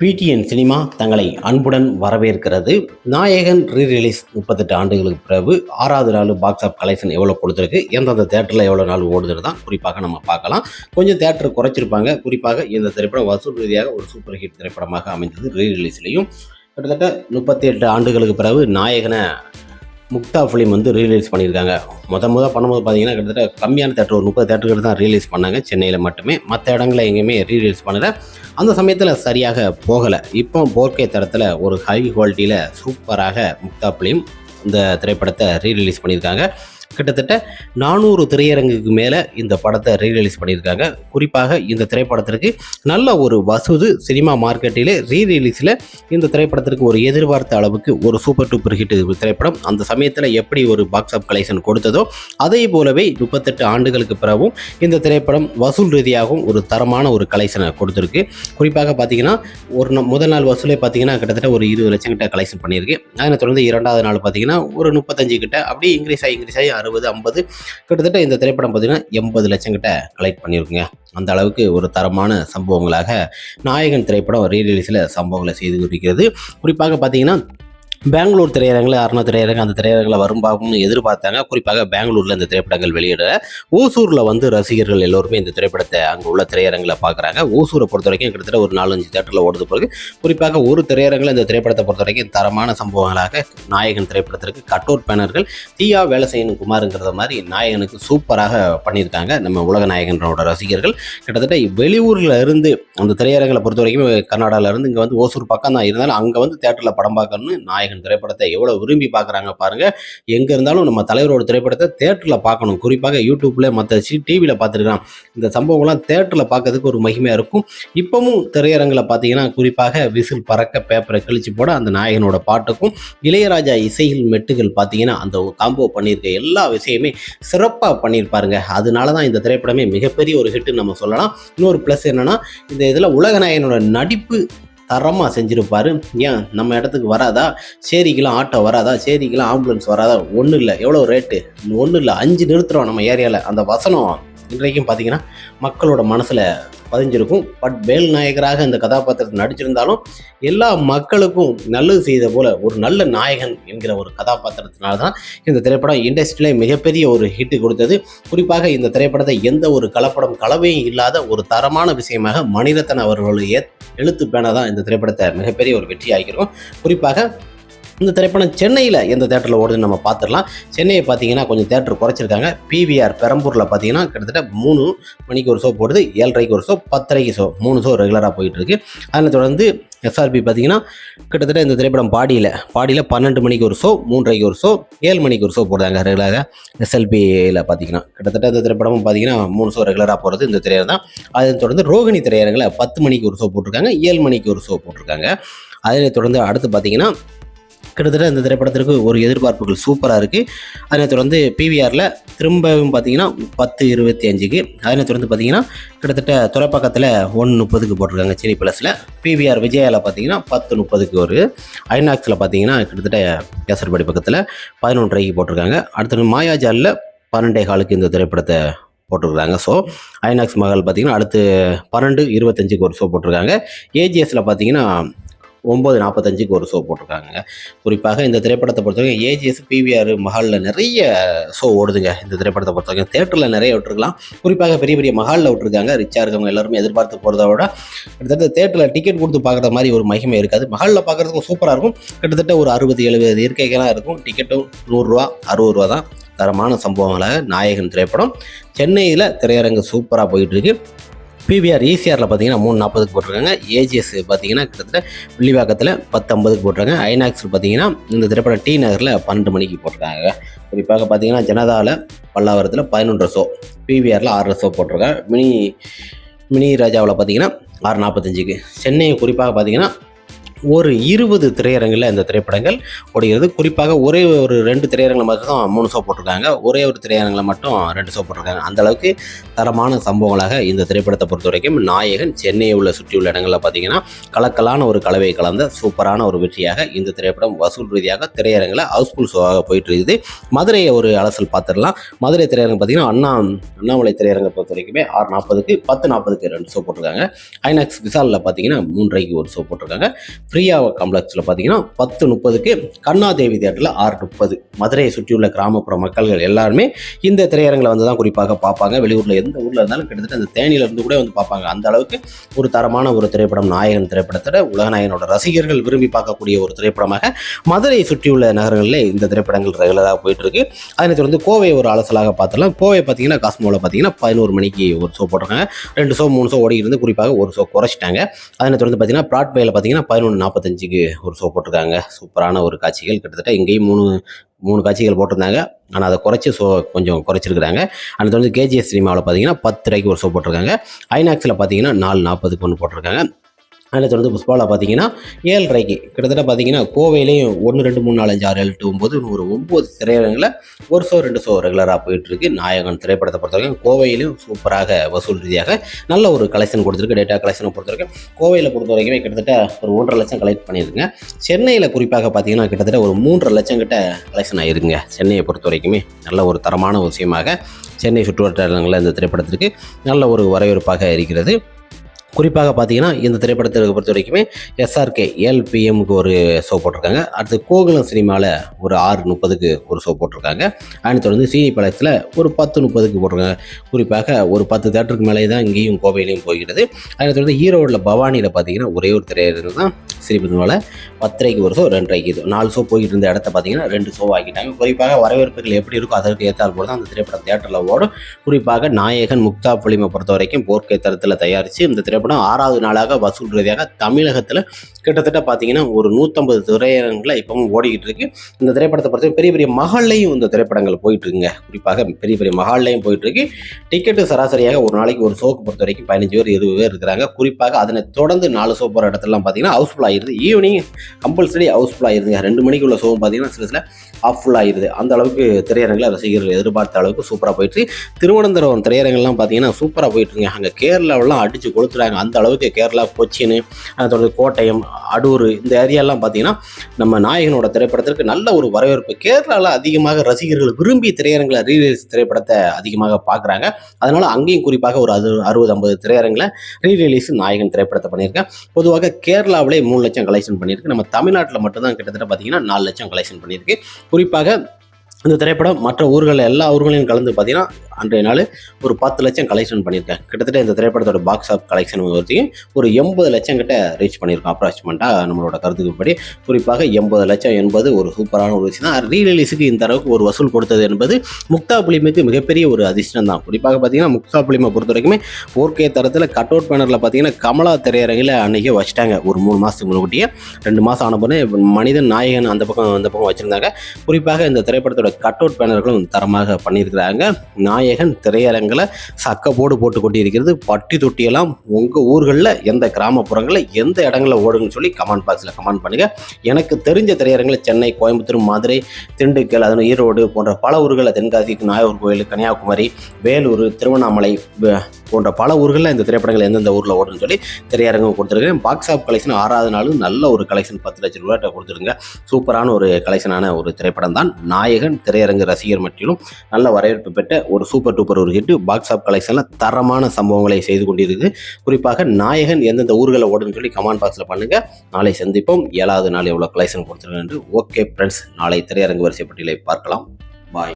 PTN cinema தங்களை அன்புடன் வரவேற்கிறது. நாயகன் ரீ ரிலீஸ் முப்பத்தெட்டு ஆண்டுகளுக்கு பிறகு ஆறாவது நாள் பாக்ஸ் ஆஃப் கலெக்ஷன் எவ்வளோ கொடுத்துருக்கு எந்தெந்த தேட்டரில் எவ்வளோ நாள் ஓடுதுன்னு தான் குறிப்பாக நம்ம பார்க்கலாம். கொஞ்சம் தேட்டர் குறைச்சிருப்பாங்க. குறிப்பாக இந்த திரைப்படம் வசூல் ரீதியாக ஒரு சூப்பர் ஹிட் திரைப்படமாக அமைந்தது ரீ ரிலீஸ்லையும் கிட்டத்தட்ட முப்பத்தி எட்டு ஆண்டுகளுக்கு பிறகு நாயகனை முக்தா ஃபிலிம் வந்து ரீலீஸ் பண்ணியிருக்காங்க. முத முத பண்ணும்போது பார்த்தீங்கன்னா கிட்டத்தட்ட கம்மியான தேட்டர் ஒரு முப்பது தேட்டர்கள் தான் ரீலீஸ் பண்ணாங்க. சென்னையில் மட்டுமே. மற்ற இடங்களில் எங்கேயுமே ரீலீஸ் பண்ணல. அந்த சமயத்தில் சரியாக போகலை. இப்போ போர்க்கே தரத்தில் ஒரு ஹை குவாலிட்டியில் சூப்பராக முக்தா ஃபிலிம் இந்த திரைப்படத்தை ரீரிலீஸ் பண்ணியிருக்காங்க. கிட்டத்தட்ட நானூறு திரையரங்குக்கு மேலே இந்த படத்தை ரீரிலீஸ் பண்ணியிருக்காங்க. குறிப்பாக இந்த திரைப்படத்திற்கு நல்ல ஒரு வசூது சினிமா மார்க்கெட்டிலே ரீரிலீஸில் இந்த திரைப்படத்திற்கு ஒரு எதிர்பார்த்த அளவுக்கு ஒரு சூப்பர் டூப்பர் ஹிட் திரைப்படம். அந்த சமயத்தில் எப்படி ஒரு பாக்ஸ் ஆஃப் கலெக்ஷன் கொடுத்ததோ அதே போலவே முப்பத்தெட்டு ஆண்டுகளுக்கு பிறகும் இந்த திரைப்படம் வசூல் ரீதியாகவும் ஒரு தரமான ஒரு கலெக்ஷனை கொடுத்துருக்கு. குறிப்பாக பார்த்தீங்கன்னா ஒரு முதல் நாள் வசூலே பார்த்தீங்கன்னா கிட்டத்தட்ட ஒரு இருபது லட்சம் கிட்ட கலெக்ஷன் பண்ணியிருக்கு. அதனை தொடர்ந்து இரண்டாவது நாள் பார்த்தீங்கன்னா ஒரு முப்பத்தஞ்சு கிட்ட அப்படியே இன்க்ரீஸ் ஆகி இன்க்ரீஸ் ஆகி அறுபது ஐம்பது கிட்டத்தட்ட இந்த திரைப்படம் பார்த்தீங்கன்னா எண்பது லட்சம் கிட்ட கலெக்ட் பண்ணியிருக்குங்க. அந்த அளவுக்கு ஒரு தரமான சம்பவங்களாக நாயகன் திரைப்படம் ரீரிலீஸில் சம்பவங்களை செய்து கொண்டிருக்கிறது. குறிப்பாக பார்த்தீங்கன்னா பெங்களூர் திரையரங்கில் அருணா திரையரங்கு அந்த திரையரங்கில் வரும் பார்க்கணும்னு எதிர்பார்த்தாங்க. குறிப்பாக பெங்களூரில் இந்த திரைப்படங்கள் வெளியிட ஓசூரில் வந்து ரசிகர்கள் எல்லோருமே இந்த திரைப்படத்தை அங்கே உள்ள திரையரங்கில் பார்க்குறாங்க ஓசூரை பொறுத்த வரைக்கும் கிட்டத்தட்ட ஒரு நாலஞ்சு தேட்டரில் ஓடுது பிறகு குறிப்பாக ஒரு திரையரங்கில் இந்த திரைப்படத்தை பொறுத்த வரைக்கும் தரமான சம்பவங்களாக நாயகன் திரைப்படத்திற்கு கட்டோர் பேனர்கள் தீயா வேலை செய்யணும் குமாருங்கிறத மாதிரி நாயகனுக்கு சூப்பராக பண்ணியிருக்காங்க நம்ம உலக நாயகனோட ரசிகர்கள். கிட்டத்தட்ட வெளியூரில் இருந்து அந்த திரையரங்களை பொறுத்த வரைக்கும் கர்நாடகாவிலேருந்து இங்கே வந்து ஓசூர் பக்கம் தான் இருந்தாலும் அங்கே வந்து தேட்டரில் படம் பார்க்கணும்னு நாயகன் திரைப்படத்தை எவ்வளோ விரும்பி பார்க்குறாங்க பாருங்கள் எங்கே இருந்தாலும் நம்ம தலைவரோட திரைப்படத்தை தேட்டரில் பார்க்கணும். குறிப்பாக யூடியூப்பில் மற்ற சி டிவியில் பார்த்துருக்கலாம். இந்த சம்பவங்கள்லாம் தேட்டரில் பார்க்கறதுக்கு ஒரு மகிமையாக இருக்கும். இப்போவும் திரையரங்கில் பார்த்தீங்கன்னா குறிப்பாக விசில் பறக்க பேப்பரை கிழிச்சு போட அந்த நாயகனோட பாட்டுக்கும் இளையராஜா இசைகள் மெட்டுகள் பார்த்தீங்கன்னா அந்த காம்போ பண்ணியிருக்க எல்லா விஷயமே சிறப்பாக பண்ணியிருப்பாருங்க அதனால தான் இந்த திரைப்படமே மிகப்பெரிய ஒரு ஹிட்டு நம்ம சொல்லலாம். இன்னொரு ப்ளஸ் என்னன்னா இந்த இதில் உலகநாயகனோட நடிப்பு தரமாக செஞ்சுருப்பார். ஏன்? நம்ம இடத்துக்கு வராதா? சேரிக்கெலாம் ஆட்டோ வராதா? சேரிக்கெலாம் ஆம்புலன்ஸ் வராதா? ஒன்றும் இல்லை. எவ்வளோ ரேட்டு ஒன்றும் இல்லை. அஞ்சு நிறுத்துகிறோம் நம்ம ஏரியாவில் அந்த வசனம் இன்றைக்கும் பார்த்தீங்கன்னா மக்களோட மனசில் பதிஞ்சிருக்கும். பட் வேல் நாயகராக இந்த கதாபாத்திரத்தை நடிச்சிருந்தாலும் எல்லா மக்களுக்கும் நல்லது செய்த போல ஒரு நல்ல நாயகன் என்கிற ஒரு கதாபாத்திரத்தினால தான் இந்த திரைப்படம் இண்டஸ்ட்ரியிலே மிகப்பெரிய ஒரு ஹிட் கொடுத்தது. குறிப்பாக இந்த திரைப்படத்தை எந்த ஒரு கலப்படம் கலவையும் இல்லாத ஒரு தரமான விஷயமாக மணிரத்ன அவர்களுடைய எழுத்து பேனை தான் இந்த திரைப்படத்தை மிகப்பெரிய ஒரு வெற்றி ஆகிரும் குறிப்பாக இந்த திரைப்படம் சென்னையில் எந்த தேட்டரில் ஓடுதுன்னு நம்ம பார்த்துடலாம் சென்னையை பார்த்தீங்கன்னா கொஞ்சம் தேட்டர் குறைச்சிருக்காங்க. பிவிஆர் பெரம்பூரில் பார்த்தீங்கன்னா கிட்டத்தட்ட மூணு மணிக்கு ஒரு ஷோ போடுது. ஏழரைக்கு ஒரு ஷோ பத்தரைக்கு ஷோ மூணு ஷோ ரெகுலராக போயிட்டுருக்கு அதனை தொடர்ந்து எஸ்ஆர்பி பார்த்தீங்கன்னா கிட்டத்தட்ட இந்த திரைப்படம் பாடியில் பாடியில் பன்னெண்டு மணிக்கு ஒரு ஷோ மூன்றரைக்கு ஒரு ஷோ ஏழு மணிக்கு ஒரு ஷோ போடுறாங்க ரெகுலராக எஸ்எல்பியில் பார்த்தீங்கன்னா கிட்டத்தட்ட இந்த திரைப்படமும் பார்த்தீங்கன்னா மூணு ஷோ ரெகுலராக போகிறது இந்த திரையரங்கம் தான். அதை தொடர்ந்து ரோகிணி திரையரங்கில் பத்து மணிக்கு ஒரு ஷோ போட்டிருக்காங்க. ஏழு மணிக்கு ஒரு ஷோ போட்டிருக்காங்க. அதனை தொடர்ந்து அடுத்து பார்த்தீங்கன்னா கிட்டத்தட்ட இந்த திரைப்படத்திற்கு ஒரு எதிர்பார்ப்புகள் சூப்பராக இருக்குது அதனை தொடர்ந்து பிவிஆரில் திரும்பவும் பார்த்தீங்கன்னா பத்து இருபத்தி அஞ்சுக்கு. அதனை தொடர்ந்து பார்த்தீங்கன்னா கிட்டத்தட்ட துறைப்பக்கத்தில் ஒன்று முப்பதுக்கு போட்டிருக்காங்க சினி ப்ளஸில் பிவிஆர் விஜயாவில் பார்த்தீங்கன்னா பத்து முப்பதுக்கு ஒரு. ஐநாக்ஸில் பார்த்தீங்கன்னா கிட்டத்தட்ட கேசர்படி பக்கத்தில் பதினொன்றரைக்கு போட்டிருக்காங்க. அடுத்தது மாயாஜாலில் பன்னெண்டே காலுக்கு இந்த திரைப்படத்தை போட்டிருக்காங்க. ஸோ ஐநாக்ஸ் மகள் பார்த்தீங்கன்னா அடுத்து பன்னெண்டு இருபத்தஞ்சுக்கு ஒரு ஷோ போட்டிருக்காங்க. ஏஜிஎஸில் பார்த்தீங்கன்னா ஒம்பது நாற்பத்தஞ்சுக்கு ஒரு ஷோ போட்டிருக்காங்க. குறிப்பாக இந்த திரைப்படத்தை பொறுத்தவரைக்கும் ஏஜிஎஸ் பிவிஆர் மஹாலில் நிறைய ஷோ ஓடுதுங்க. இந்த திரைப்படத்தை பொறுத்தவரைக்கும் தேட்டரில் நிறைய விட்டுருக்கலாம். குறிப்பாக பெரிய பெரிய மஹாலில் விட்டுருக்காங்க. ரிச்சாக இருக்கவங்க எல்லாருமே எதிர்பார்த்து போகிறத விட கிட்டத்தட்ட தேட்டரில் டிக்கெட் கொடுத்து பார்க்குற மாதிரி ஒரு மகிமை இருக்காது. மஹாலில் பார்க்குறதுக்கும் சூப்பராக இருக்கும். கிட்டத்தட்ட ஒரு அறுபது எழுபது இருக்கைகளாக இருக்கும். டிக்கெட்டும் நூறுரூவா அறுபது ரூபா தான் தரமான சம்பவங்களாக நாயகன் திரைப்படம். சென்னையில் திரையரங்கு சூப்பராக போயிட்டுருக்கு பிவிஆர் ஈசிஆரில் பார்த்தீங்கன்னா மூணு நாற்பதுக்கு போட்டிருக்காங்க. ஏஜிஎஸ் பார்த்தீங்கன்னா கிட்டத்தட்ட வில்லிவாக்கத்தில் பத்து ஐம்பதுக்கு போட்டிருக்காங்க. ஐநாக்ஸில் பார்த்தீங்கன்னா இந்த திரைப்படம் டி நகரில் பன்னெண்டு மணிக்கு போட்டிருக்காங்க. குறிப்பாக பார்த்தீங்கன்னா ஜனதாவில் பல்லாவரத்தில் பதினொன்றரை ஷோ பிவிஆரில் ஆறரை ஷோ போட்டிருக்காங்க. மினி மினி ராஜாவில் பார்த்தீங்கன்னா ஆறு நாற்பத்தஞ்சுக்கு சென்னை குறிப்பாக பார்த்தீங்கன்னா ஒரு இருபது திரையரங்கில் இந்த திரைப்படங்கள் ஓடுகிறது. குறிப்பாக ஒரே ஒரு ரெண்டு திரையரங்கில் மட்டும் தான் மூணு ஷோ போட்டிருக்காங்க. ஒரே ஒரு திரையரங்கில் மட்டும் ரெண்டு ஷோ போட்டிருக்காங்க. அந்தளவுக்கு தரமான சம்பவங்களாக இந்த திரைப்படத்தை பொறுத்த வரைக்கும் நாயகன் சென்னையை உள்ள சுற்றியுள்ள இடங்களில் பார்த்தீங்கன்னா கலக்கலான ஒரு கலவை கலந்த சூப்பரான ஒரு வெற்றியாக இந்த திரைப்படம் வசூல் ரீதியாக திரையரங்கில் ஹவுஸ்ஃபுல் ஷோவாக போயிட்டு இருக்குது. மதுரையை ஒரு அலசல் பார்த்துடலாம் மதுரை திரையரங்கம் பார்த்தீங்கன்னா அண்ணா அண்ணாமலை திரையரங்கை பொறுத்த வரைக்குமே ஆறு நாற்பதுக்கு பத்து நாற்பதுக்கு ரெண்டு ஷோ போட்டிருக்காங்க. ஐநாக்ஸ் விசாலில் பார்த்தீங்கன்னா மூன்றரைக்கு ஒரு ஷோ போட்டிருக்காங்க. ஃப்ரீயா காம்ப்ளெக்ஸில் பார்த்தீங்கன்னா பத்து முப்பதுக்கு கண்ணாதேவி தேட்டரில் ஆறு முப்பது. மதுரையை சுற்றியுள்ள கிராமப்புற மக்கள்கள் எல்லாருமே இந்த திரையரங்கில் வந்து தான் குறிப்பாக பார்ப்பாங்க. வெளியூரில் எந்த ஊரில் இருந்தாலும் கிட்டத்தட்ட அந்த தேனியிலிருந்து கூட வந்து பார்ப்பாங்க. அந்த அளவுக்கு ஒரு தரமான ஒரு திரைப்படம் நாயகன் திரைப்படத்தோட உலகநாயகனோட ரசிகர்கள் விரும்பி பார்க்கக்கூடிய ஒரு திரைப்படமாக மதுரையை சுற்றியுள்ள நகரங்களில் இந்த திரைப்படங்கள் ரெகுலராக போயிட்டுருக்கு. அதனை தொடர்ந்து கோவை ஒரு அலசலாக பார்த்துலாம் கோவை பார்த்தீங்கன்னா காஸ்மோவில் பார்த்தீங்கன்னா பதினோரு மணிக்கு ஒரு ஷோ போட்டிருக்காங்க. ரெண்டு ஷோ மூணு ஷோ ஓடி இருந்து குறிப்பாக ஒரு ஷோ குறைச்சிட்டாங்க. அதனை தொடர்ந்து பார்த்தீங்கன்னா பிராட்வேல பார்த்தீங்கன்னா பதினொன்று நாற்பத்தஞ்சுக்கு ஒரு ஷோ போட்டிருக்காங்க. சூப்பரான ஒரு காட்சிகள் கிட்டத்தட்ட இங்கேயும் மூணு மூணு காட்சிகள் போட்டிருந்தாங்க. ஆனால் அதை குறைச்சி ஷோ கொஞ்சம் குறைச்சிருக்கிறாங்க. அதை தொடர்ந்து கேஜிஎஸ் சினிமாவில் பார்த்தீங்கன்னா பத்து ரூபாய்க்கு ஒரு ஷோ போட்டிருக்காங்க. ஐநாக்ஸில் பார்த்தீங்கன்னா நாலு நாற்பதுக்கு ஒன்று போட்டிருக்காங்க. அதில் தொடர்ந்து புஷ்பாவில் பார்த்தீங்கன்னா ஏழரைக்கு. கிட்டத்தட்ட பார்த்தீங்கன்னா கோவையிலையும் ஒன்று ரெண்டு மூணு நாலு அஞ்சு ஆறு ஏழு எட்டு ஒம்பது ஒரு ஒம்பது திரையரங்கில் ஒரு ஷோ ரெண்டு ஷோ ரெகுலராக போயிட்டுருக்கு. நாயகன் திரைப்படத்தை பொறுத்த வரைக்கும் கோவையிலையும் சூப்பராக வசூல் ரீதியாக நல்ல ஒரு கலெக்ஷன் கொடுத்துருக்கு டேட்டா கலெக்ஷனை பொறுத்த வரைக்கும் கோவையில் பொறுத்த வரைக்குமே கிட்டத்தட்ட ஒரு ஒன்றரை லட்சம் கலெக்ட் பண்ணியிருக்குங்க. சென்னையில் குறிப்பாக பார்த்தீங்கன்னா கிட்டத்தட்ட ஒரு மூன்றரை லட்சம் கிட்ட கலெக்ஷன் ஆயிருக்குங்க. சென்னையை பொறுத்த வரைக்குமே நல்ல ஒரு தரமான விஷயமாக சென்னை சுற்றுவட்டாரங்களில் இந்த திரைப்படத்திற்கு நல்ல ஒரு வரவேற்பாக இருக்கிறது. குறிப்பாக பார்த்தீங்கன்னா இந்த திரைப்படத்தை பொறுத்த வரைக்குமே எஸ்ஆர்கே எல்பிஎம்க்கு ஒரு ஷோ போட்டிருக்காங்க. அடுத்து கோகுலம் சினிமாவில் ஒரு ஆறு முப்பதுக்கு ஒரு ஷோ போட்டிருக்காங்க. அதனை தொடர்ந்து சீனி படத்தில் ஒரு பத்து முப்பதுக்கு போட்டிருக்காங்க. குறிப்பாக ஒரு பத்து தேட்டருக்கு மேலே தான் இங்கேயும் கோவையிலையும் போகிறது. அதனை தொடர்ந்து ஈரோடில் பவானியில் பார்த்தீங்கன்னா ஒரே ஒரு திரையரங்கு தான் ஸ்ரீபெருமாவில் பத்தரைக்கு ஒரு ஷோ ரெண்டரைக்கு இது. நாலு ஷோ போயிட்டு இருந்த இடத்த பார்த்தீங்கன்னா ரெண்டு ஷோ ஆக்கிட்டாங்க. குறிப்பாக வரவேற்புகள் எப்படி இருக்கோ அதற்கு ஏற்றால் போல தான் அந்த திரைப்படம் தேட்டரில் ஓடும். குறிப்பாக நாயகன் முக்தா புலிமை பொறுத்த வரைக்கும் போர்க்கை தரத்தில் தயாரித்து இந்த திரைப்படம் ஆறாவது நாளாக வசூல் ரீதியாக தமிழகத்தில் கிட்டத்தட்ட பார்த்தீங்கன்னா ஒரு நூற்றம்பது திரையரங்கில் இப்போவும் ஓடிக்கிட்டு இருக்கு. இந்த திரைப்படத்தை பொறுத்த பெரிய பெரிய மகள்லையும் இந்த திரைப்படங்கள் போயிட்டு இருக்குங்க. குறிப்பாக பெரிய பெரிய மகால்லையும் போயிட்டு இருக்கு. டிக்கெட்டு சராசரியாக ஒரு நாளைக்கு ஒரு ஷோக்கு பொறுத்த வரைக்கும் பதினஞ்சு பேர் இருபது பேர் இருக்கிறாங்க. குறிப்பாக அதனை தொடர்ந்து நாலு ஷோ போகிற இடத்துலலாம் பார்த்தீங்கன்னா ஹவுஸ்ஃபுல் ஆயிடுது ஈவினிங் கம்பல்சரி ஹவுஸ்ஃபுல் ஆயிருதுங்க ரெண்டு மணிக்கு உள்ள ஷோவும் பார்த்தீங்கன்னா சில சில ஆஃப்ஃபுல் ஆயிருது அந்த அளவுக்கு திரையரங்கில் ரசிகர்கள் எதிர்பார்த்த அளவுக்கு சூப்பராக போயிட்டு திருவனந்தபுரம் திரையரங்கெல்லாம் பார்த்தீங்கன்னா சூப்பராக போயிட்டுருங்க. அங்கே கேரளாவெல்லாம் அடித்து கொளுத்துறாங்க. அந்த அளவுக்கு கேரளா கொச்சின் தொடர்ந்து கோட்டயம் அடூர் இந்த ஏரியாலாம் பார்த்தீங்கன்னா நம்ம நாயகனோட திரைப்படத்திற்கு நல்ல ஒரு வரவேற்பு. கேரளாவில் அதிகமாக ரசிகர்கள் விரும்பி திரையரங்கில் ரீரிலீஸ் திரைப்படத்தை அதிகமாக பார்க்குறாங்க. அதனால அங்கேயும் குறிப்பாக ஒரு அது அறுபது ஐம்பது திரையரங்கில் ரீரிலீஸ் நாயகன் திரைப்படத்தை பண்ணியிருக்கேன் பொதுவாக கேரளாவிலே மூணு மூணு லட்சம் கலெக்ஷன் பண்ணியிருக்கு. நம்ம தமிழ்நாட்டில் மட்டும்தான் கிட்டத்தட்ட பார்த்தீங்கன்னா நாலு லட்சம் கலெக்ஷன் பண்ணியிருக்கு. குறிப்பாக இந்த திரைப்படம் மற்ற ஊர்களில் எல்லா ஊர்களையும் கலந்து பார்த்தீங்கன்னா அன்றைய நாள் ஒரு பத்து லட்சம் கலெக்ஷன் பண்ணியிருக்கேன். கிட்டத்தட்ட இந்த திரைப்படத்தோட பாக்ஸ் ஆஃப் கலெக்ஷன் வரைக்கும் ஒரு எண்பது லட்சம் கிட்ட ரீச் பண்ணியிருக்கோம் அப்ராக்சிமெண்ட்டாக நம்மளோட கருத்துக்குப்படி. குறிப்பாக எண்பது லட்சம் என்பது ஒரு சூப்பரான ஒரு விஷயம் தான் ரீரிலீஸுக்கு இந்த அளவுக்கு ஒரு வசூல் கொடுத்தது என்பது முக்தா புலிமைக்கு மிகப்பெரிய ஒரு அதிர்ஷ்டம் தான் குறிப்பாக பார்த்தீங்கன்னா முக்தா புலிமை பொறுத்த வரைக்குமே போர்க்கே தரத்தில் கட் அவுட் பேனரில் பார்த்தீங்கன்னா கமலா திரையரங்கில் அன்றைக்கே வச்சுட்டாங்க. ஒரு மூணு மாதத்துக்கு முன்னாடியே ரெண்டு மாதம் ஆன மனிதன் நாயகன் அந்த பக்கம் அந்த பக்கம் வச்சுருந்தாங்க. குறிப்பாக இந்த திரைப்படத்தோட கட் அவுட் பேனர்களும் தரமாக பண்ணியிருக்கிறாங்க. நாயகன் திரையரங்கில் சக்கப்போடு போட்டு கொண்டிருக்கிறது. பட்டி தொட்டியெல்லாம் உங்கள் ஊர்களில் எந்த கிராமப்புறங்களில் எந்த இடங்களில் ஓடுங்கன்னு சொல்லி கமெண்ட் பாக்ஸில் கமெண்ட் பண்ணுங்கள் எனக்கு தெரிஞ்ச திரையரங்கில் சென்னை கோயம்புத்தூர் மதுரை திண்டுக்கல் அதன் ஈரோடு போன்ற பல ஊர்களில் தென்காசி நாயூர் கோயில் கன்னியாகுமரி வேலூர் திருவண்ணாமலை போன்ற பல ஊர்களில் இந்த திரைப்படங்கள் எந்தெந்த ஊரில் ஓடுன்னு சொல்லி திரையரங்கம் கொடுத்துருக்கேன் பாக்ஸ் ஆஃப் கலெக்ஷன் ஆறாவது நாளும் நல்ல ஒரு கலெக்ஷன் பத்து லட்சம் ரூபாய்ட்ட கொடுத்துருங்க. சூப்பரான ஒரு கலெக்ஷனான ஒரு திரைப்படம் தான். நாயகன் திரையரங்கு ரசிகர் மட்டிலும் நல்ல வரவேற்பு பெற்ற ஒரு சூப்பர் டூப்பர் ஒரு ஹிட் பாக்ஸ் ஆஃப் கலெக்ஷனில் தரமான சம்பவங்களை செய்து கொண்டிருக்கு. குறிப்பாக நாயகன் எந்தெந்த ஊர்களில் ஓடுன்னு சொல்லி கமெண்ட் பாக்ஸில் பண்ணுங்கள் நாளை சந்திப்போம். ஏழாவது நாள் எவ்வளோ கலெக்ஷன் கொடுத்துருக்கேன் ஓகே ஃப்ரெண்ட்ஸ் நாளை திரையரங்கு வரிசை பட்டியலை பார்க்கலாம். பாய்